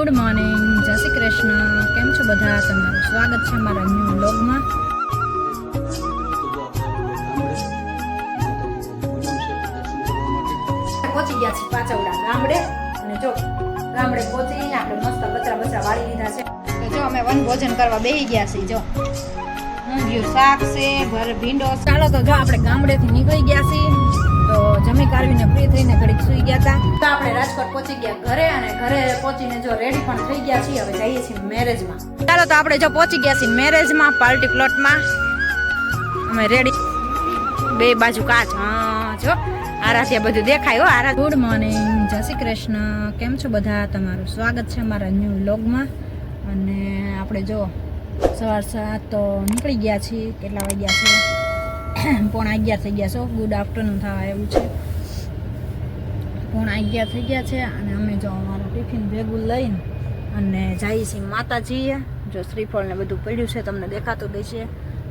Good morning જય શ્રી કૃષ્ણ. કેમ છો બધા? તમારું સ્વાગત છે મારા ન્યૂ બ્લોગમાં પહોંચી ગયા છે પાછવડા ગામડે. અને જો ગામડે પહોંચીને આપણે મસ્ત બચરા બચરા વાળી લીધા છે. તો જો અમે વન ભોજન કરવા બેસી ગયા છીએ જો. ઊંધિયું શાક છે ભર ભીંડો ચાલો તો જો આપણે ગામડેથી નીકળી ગયા છીએ. તો જમી કાઢીને ફ્રી થઈને ઘડીક સુઈ ગયા હતા તો આપણે રાજકોટ પહોંચી ગયા ઘરે અને ઘરે પહોંચીને જો રેડી પણ થઈ ગયા છીએ, હવે જઈએ છીએ મેરેજમાં ચાલો તો આપણે જો પહોંચી ગયા છીએ મેરેજમાં પાર્ટી પ્લોટમાં અમે રેડી બે બાજુ કાચ. હા, જો. આરાધ્યા બધું દેખાય હો. આરા ગુડ મોર્નિંગ જય શ્રી કૃષ્ણ. કેમ છો બધા? તમારું સ્વાગત છે મારા ન્યૂ વ્લોગમાં અને આપણે જો સવાર સાત તો નીકળી ગયા છીએ. કેટલા વાગ્યા છે? પોણા અગિયાર થઈ ગયા છો. ગુડ આફ્ટરનૂન થવા એવું છે. પોણા અગિયાર થઈ ગયા છે અને અમે જો અમારું ટિફિન ભેગું લઈને અને જઈએ છીએ માતાજીએ, જો શ્રીફળ ને બધું પડ્યું છે, તમને દેખાતું દેશે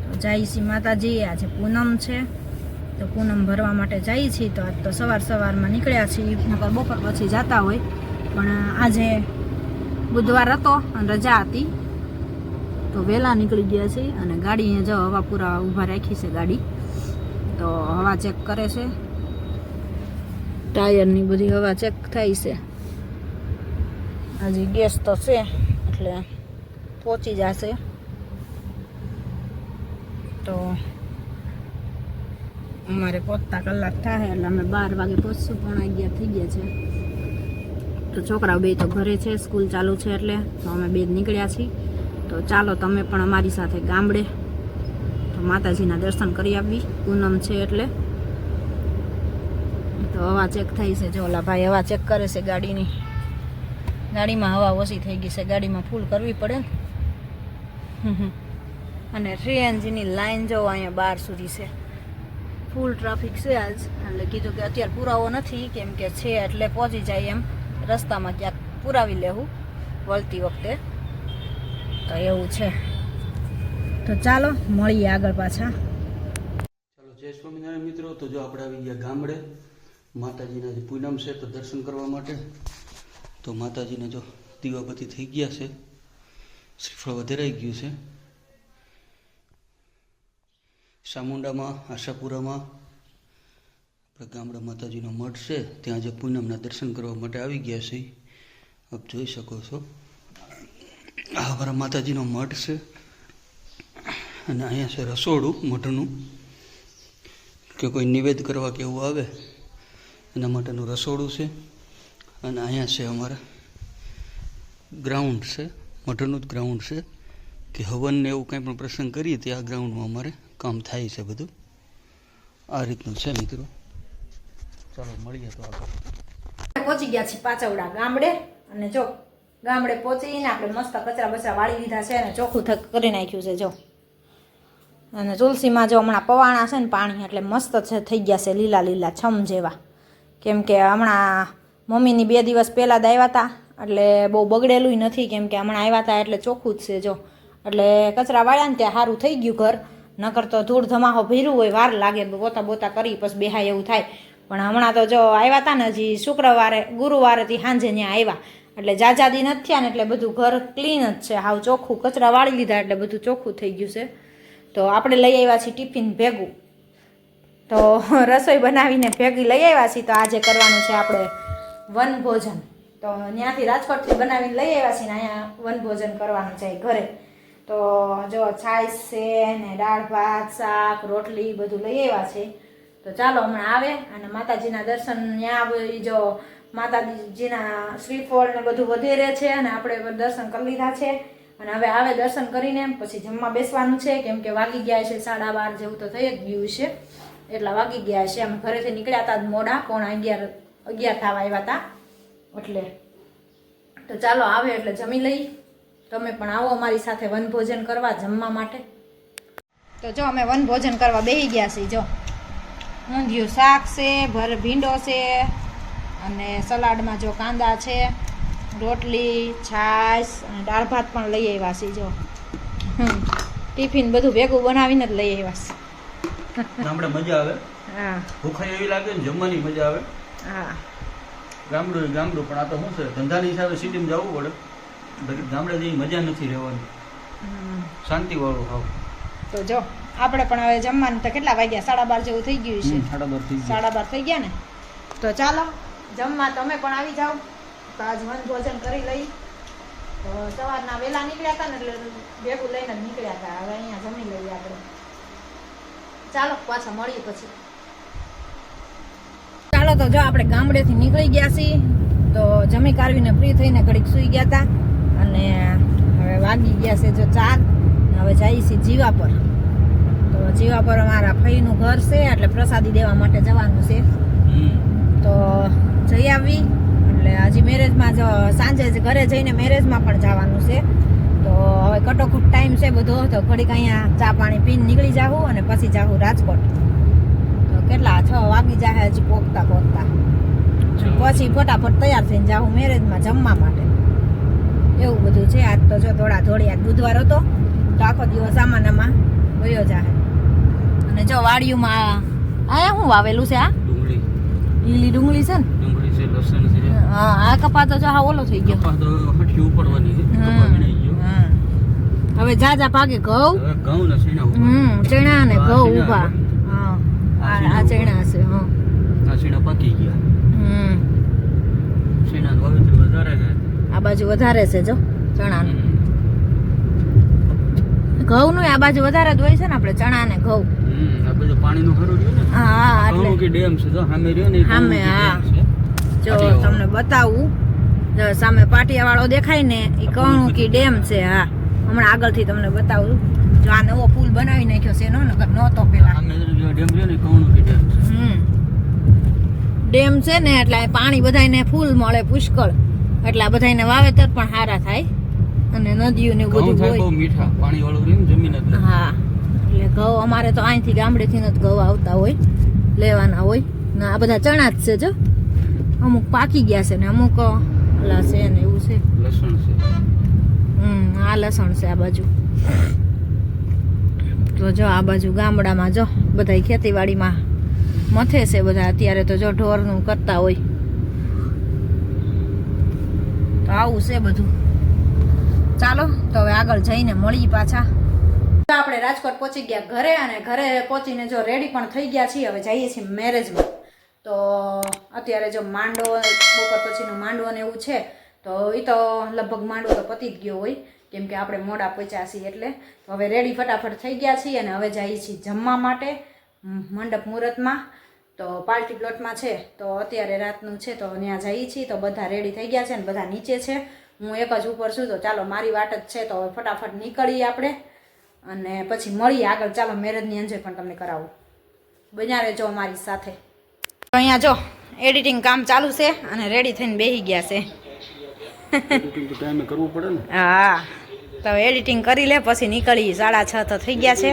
તો જઈએ છીએ માતાજીએ, આજે પૂનમ છે. તો પૂનમ ભરવા માટે જઈએ છીએ. તો આજ તો સવાર સવારમાં નીકળ્યા છીએ. નકર બપોર પછી જતા હોય. પણ આજે બુધવાર હતો અને રજા હતી. તો વહેલા નીકળી ગયા છે અને ગાડી અહીંયા જો હવા પૂરા ઊભા રાખી છે ગાડી. તો હવા ચેક કરે છે. ટાયરની બધી હવા ચેક થાય છે. હજી ગેસ તો છે, એટલે પહોંચી જશે. તો અમારે પહોંચતા કલાક થાય, એટલે અમે બાર વાગે પહોંચશું, પણ અગિયાર થઈ ગયા છે. તો છોકરાઓ બે તો ઘરે છે, સ્કૂલ ચાલુ છે એટલે તો અમે બે જ નીકળ્યા છીએ. તો ચાલો, તમે પણ અમારી સાથે ગામડે. તો માતાજીના દર્શન કરી આપી પૂનમ છે એટલે. તો હવા ચેક થઈ છે. જો ઓલા ભાઈ હવા ચેક કરે છે ગાડીની. ગાડીમાં હવા ઓછી થઈ ગઈ છે. ગાડીમાં ફૂલ કરવી પડે. ને. અને સીએનજીની લાઈન જો અહીંયા બાર સુધી છે. ફૂલ ટ્રાફિક છે આજ. એટલે કીધું કે અત્યારે પુરાવો નથી. કેમ કે છે એટલે પહોંચી જાય એમ. રસ્તામાં ક્યાંક પુરાવી લેવું વળતી વખતે. તો એવું છે. તો ચાલો, મળીએ આગળ પાછા. ચાલો, જય સ્વામિનારાયણ મિત્રો. તો જો આપણે આવી ગયા ગામડે, માતાજીના જે પૂનમ છે, તો દર્શન કરવા માટે. તો માતાજીને જો દીવાબત્તી થઈ ગયા છે, શ્રીફળ વધારાઈ ગયું છે. ચામુંડામાં આશાપુરામાં, આપણે ગામડા માતાજીનો મઠ છે, ત્યાં જે પૂનમના દર્શન કરવા માટે આવી ગયા છે. આપ જોઈ શકો છો. આ અમારા માતાજીનો મઠ છે. અને અહીંયા છે રસોડું મઠનું કે કોઈ નિવેદ કરવા કે એવું આવે, એના માટેનું રસોડું છે. અને અહીંયા છે અમારા ગ્રાઉન્ડ છે મઠનું જ ગ્રાઉન્ડ છે, કે હવનને એવું કંઈ પણ પ્રસંગ કરીએ તે આ ગ્રાઉન્ડમાં અમારે કામ થાય છે બધું. આ રીતનું છે મિત્રો. ચાલો, મળીએ તો આગળ. પહોંચી ગયા છીએ પાચવડા ગામડે, અને જો ગામડે પહોંચીને આપણે મસ્ત કચરા બચરા વાળી લીધા છે અને ચોખ્ખું થક કરી નાખ્યું છે, જો. અને તુલસીમાં જો હમણાં પવાણા છે ને પાણી, એટલે મસ્ત છે, થઈ ગયા છે લીલા લીલા, છમ જેવા. કેમ કે હમણાં મમ્મીની બે દિવસ પહેલાં જ આવ્યા હતા એટલે બહુ બગડેલું નથી, કેમ કે હમણાં આવ્યા હતા એટલે ચોખ્ખું જ છે, જો. એટલે કચરા વાળ્યા ને ત્યાં સારું થઈ ગયું ઘર, નકર તો ધૂળ ધમાહો ભીરું હોય, વાર લાગે, બોતા બોતા કરી, પછી બેહાય એવું થાય. પણ હમણાં તો જો આવ્યા હતા ને હજી શુક્રવારે ગુરુવારેથી સાંજે ત્યાં આવ્યા એટલે જાજાદી નથી થયા ને, એટલે બધું ઘર ક્લીન જ છે. હાવ ચોખ્ખું, કચરા વાળી લીધા, એટલે બધું ચોખ્ખું થઈ ગયું છે. તો આપણે લઈ આવ્યા છીએ ટિફિન ભેગું. તો રસોઈ બનાવીને ભેગી લઈ આવ્યા છીએ, તો આજે કરવાનું છે આપણે વન ભોજન તો ત્યાંથી રાજકોટથી બનાવીને લઈ આવ્યા છીએ ને અહીંયા વન ભોજન કરવાનું છે ઘરે. તો જો છાશ છે ને દાળ, ભાત, શાક, રોટલી બધું લઈ આવ્યા છે. તો ચાલો હમણાં આવે અને માતાજીના દર્શન ત્યાં જો માતાજીના શ્રીફળ ને બધું વધેરે છે અને આપણે દર્શન કરી લીધા છે. અને હવે આવે દર્શન કરીને પછી જમવા બેસવાનું છે, કેમ કે વાગી ગયા છે સાડા બાર જેવું તો થઈ જ ગયું છે. એટલા વાગી ગયા છે. અમે ઘરેથી નીકળ્યા હતા મોડા, પોણા અગિયાર અગિયાર થવા આવ્યા હતા એટલે તો ચાલો આવે એટલે જમી લઈ. તમે પણ આવો અમારી સાથે વનભોજન કરવા જમવા માટે. તો જો અમે વનભોજન કરવા બેસી ગયા છીએ, જો. ઊંધિયું શાક છે, ભર ભીંડો છે, અને સલાડમાં જો કાંદા છે. રોટલી છાશ અને દાળ ભાત પણ લઈ આવ્યા છીએ જો. ટિફિન બધું ભેગું બનાવીને જ લઈ આવ્યા છે. ગામડે મજા આવે? હા. ભૂખાઈ એવી લાગે ને જમવાની મજા આવે? હા. ગામડું ગામડું પણ આ તો શું છે ધંધાની હિસાબે સિટીમાં જવું પડે. ગામડે જઈ મજા નથી રહેવાની. શાંતિવાળું હાવ. તો જો આપણે પણ હવે જમવાનું તો કેટલા વાગ્યા? સાડા બાર જેવું થઈ ગયું છે. સાડા બાર થઈ ગયા ને? તો ચાલો જમવા તમે પણ આવી જાઓ. તો આજ વન ભોજન કરી લઈ. તો સવારના વહેલા નીકળ્યા હતા ને એટલે ભેગું લઈને નીકળ્યા હતા. હવે અહીંયા જમી લઈએ આપણે. ચાલો પાછા મળીએ પછી. ચાલો તો જો આપણે ગામડેથી નીકળી ગયા છીએ. તો જમી કાઢવીને ફ્રી થઈને ઘડીક સૂઈ ગયા હતા. અને હવે વાગી ગયા છે જો ચાર. હવે જઈએ છીએ જીવા પર. તો જીવા પર અમારા ફઈનું ઘર છે એટલે પ્રસાદી દેવા માટે જવાનું છે. તો જઈ આવી. એટલે હજી મેરેજમાં જ સાંજે જ ઘરે જઈને મેરેજમાં પણ જવાનું છે. તો હવે કટોકટ ટાઈમ છે બધો તો ઘડીક અહીંયા ચા પાણી પીને નીકળી જાવું અને પછી જાઉં રાજકોટ. તો કેટલા છ વાગી જાય હજી પોગતા પોગતા. પછી ફટાફટ તૈયાર થઈને જાઉં મેરેજમાં જમવા માટે. એવું બધું છે. આજ તો જો થોડા થોડી આજ બુધવાર હતો તો આખો દિવસ આમાં વયો જાય અને જો વાડીઓમાં આ શું વાવેલું છે આ? ડુંગળી. લીલી ડુંગળી છે ને? લસણ છે. હા આ કપા તો જો હા ઓલો થઈ ગયો. કપા તો હટકી ઉપાડવાની છે કપા હમ, ગયો. હવે જાજા પાકે ઘઉં. ઘઉં ને સીણા હમ ચણા ને ઘઉં ઊભા. હા આ ચણા છે હા. આ સીણા પાકી ગયા. હમ. સીણા વાવેતર વધારે છે. આ બાજુ વધારે છે જો ચણા. ઘઉં નું આ બાજુ વધારે જ હોય છે ને આપણે ચણા ને ઘઉં. હમ, આ બધું પાણીનું ખરું રહ્યું ને. હા હા એટલે. કે ડેમ છે જો સામે રહ્યો ને સામે, હા. જો તમને બતાવું. સામે પાટિયા વાળો દેખાય ને એ કણુકી ડેમ છે હા. હમણાં આગળથી તમને બતાવું. જો આ નવો પુલ બનાવી નાખ્યો છે નો નગર નહોતો પેલા. ડેમ છે. હમ. ડેમ છે ને એટલે પાણી બધાયને ફૂલ મળે પુષ્કળ. એટલે આ બધાને વાવેતર પણ સારા થાય. અને નદીઓ ને બધું હોય. બહુ મીઠા પાણી વાળું જમીન હા. એટલે ઘઉં અમારે તો અહીંથી ગામડેથી જ ઘઉં આવતા હોય લેવાના હોય. ને આ બધા ચણા જ છે જો. અમુક પાકી ગયા છે ને અમુક ઓલા છે ને એવું છે. લસણ છે. હમ આ લસણ છે આ બાજુ. તો જો આ બાજુ ગામડામાં જો બધા ખેતીવાડીમાં મથે છે બધા. અત્યારે તો જો ઢોરનું કરતા હોય. તો આવું છે બધું. ચાલો તો હવે આગળ જઈને મળી પાછા. આપણે રાજકોટ પહોંચી ગયા ઘરે અને ઘરે પહોંચીને જો રેડી પણ થઈ ગયા છીએ. હવે જઈએ છીએ મેરેજમાં તો અત્યારે જો માંડવો બપોર પછીનું માંડો ને એવું છે, તો એ તો લગભગ માંડવો તો પતી જ ગયો હોય, કેમ કે આપણે મોડા પહોંચ્યા એટલે. તો હવે રેડી ફટાફટ થઈ ગયા છીએ અને હવે જઈએ છીએ જમવા માટે મંડપ મુહૂર્તમાં. તો પાર્ટી પ્લોટમાં છે, તો અત્યારે રાતનું છે, તો ત્યાં જઈએ છીએ, તો બધા રેડી થઈ ગયા છે ને બધા નીચે છે. હું એક જ ઉપર છું, તો ચાલો મારી વાટ જ છે, તો હવે ફટાફટ નીકળીએ આપણે. અને પછી મળીએ આગળ. ચાલો મેરેજની અંજર પણ તમને કરાવું. બન્યા રહેજો અમારી સાથે. તો અહીંયા જો એડિટિંગ કામ ચાલુ છે અને રેડી થઈને બેસી ગયા છે. કરવું પડે ને. હા તો એડિટિંગ કરી લે પછી નીકળી સાડા છ તો થઈ ગયા છે.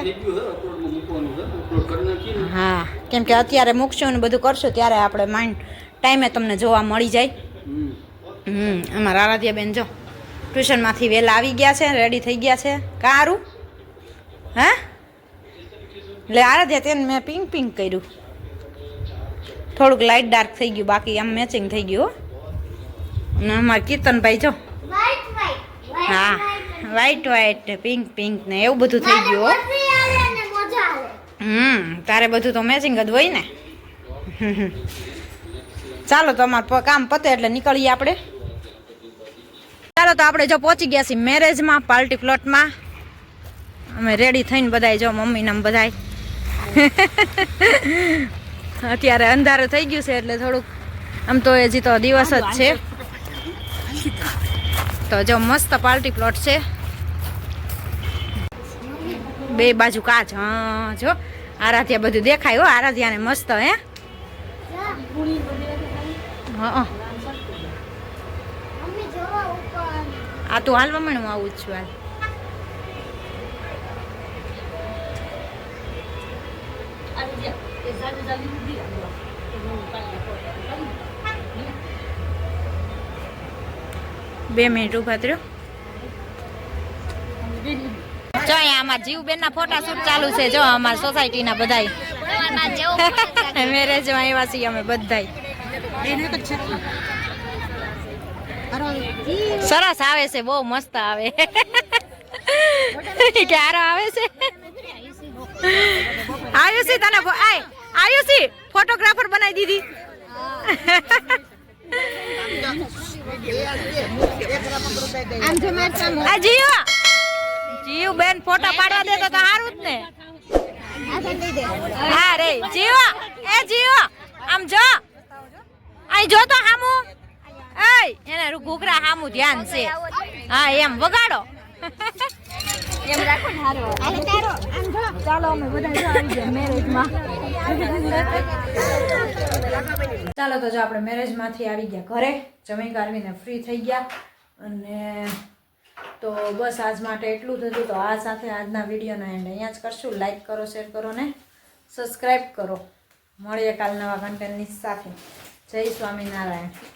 હા કેમ કે અત્યારે મૂકશું ને બધું કરશું ત્યારે આપણે માઇન્ડ ટાઈમે તમને જોવા મળી જાય. હમ. હમ અમારા આરાધ્યાબેન જો ટ્યુશનમાંથી વહેલા આવી ગયા છે રેડી થઈ ગયા છે. કારું? હા? એટલે આરાધ્યા તેને મેં પિંક પિંક કર્યું. થોડુંક લાઇટ ડાર્ક થઈ ગયું, બાકી આમ મેચિંગ થઈ ગયું. અને અમારા કીર્તનભાઈ જો હા. વ્હાઈટ વ્હાઈટ પિંક પિંક ને એવું બધું થઈ ગયું. હમ, તારે બધું તો મેચિંગ જ હોય ને ચાલો તો અમારું કામ પતે એટલે નીકળીએ આપણે ચાલો તો આપણે જો પહોંચી ગયા છીએ મેરેજમાં પાર્ટી પ્લોટમાં અમે રેડી થઈને બધાય જો, મમ્મીને બધાય અત્યારે અંધારું થઈ ગયું છે એટલે થોડુંક, આમ તો હજી તો દિવસ જ છે. તો જો મસ્ત પાર્ટી પ્લોટ છે. બે બાજુ કાચ, હા, જો, આરાધ્યા બધું દેખાય, હો, આરાધ્યાને મસ્ત, હે. આ તું હાલવા માંડ, હું આવું જ છું હાલ. બે મિનિટ ઊભા રહ્યો જો આમાં અમારા ફોટાશૂટ ચાલુ છે, જો અમારા સોસાયટી ના બધાય. મેરેજમાં આવ્યા છીએ અમે બધાય. સરસ આવે છે, બહુ મસ્ત આવે. ક્યારે આવે છે? આયુષી તને આય આયુષી ફોટોગ્રાફર બનાવી દીધી. જીવ જીવ બેન ફોટા પાડવા દે તો સારું જ ને. હા રે જીવ એ જીવ આમ જો. અહીં જો તો હામુ. એય એને રૂ ઘૂઘરા હામુ ધ્યાન છે. હા એમ વગાડો. એમ રાખો ને હારો. ચાલો. અમે બધા આવી ગયા મેરેજમાં ચાલો તો જો આપણે મેરેજમાંથી આવી ગયા ઘરે, જમી કાઢવીને ફ્રી થઈ ગયા. અને તો બસ આજ માટે એટલું હતું. તો આ સાથે આજના વિડીયોનો એન્ડ અહીંયા જ કરશું. લાઈક કરો શેર કરો ને સબસ્ક્રાઈબ કરો. મળીએ કાલ નવા કન્ટેન્ટની સાથે. જય સ્વામિનારાયણ.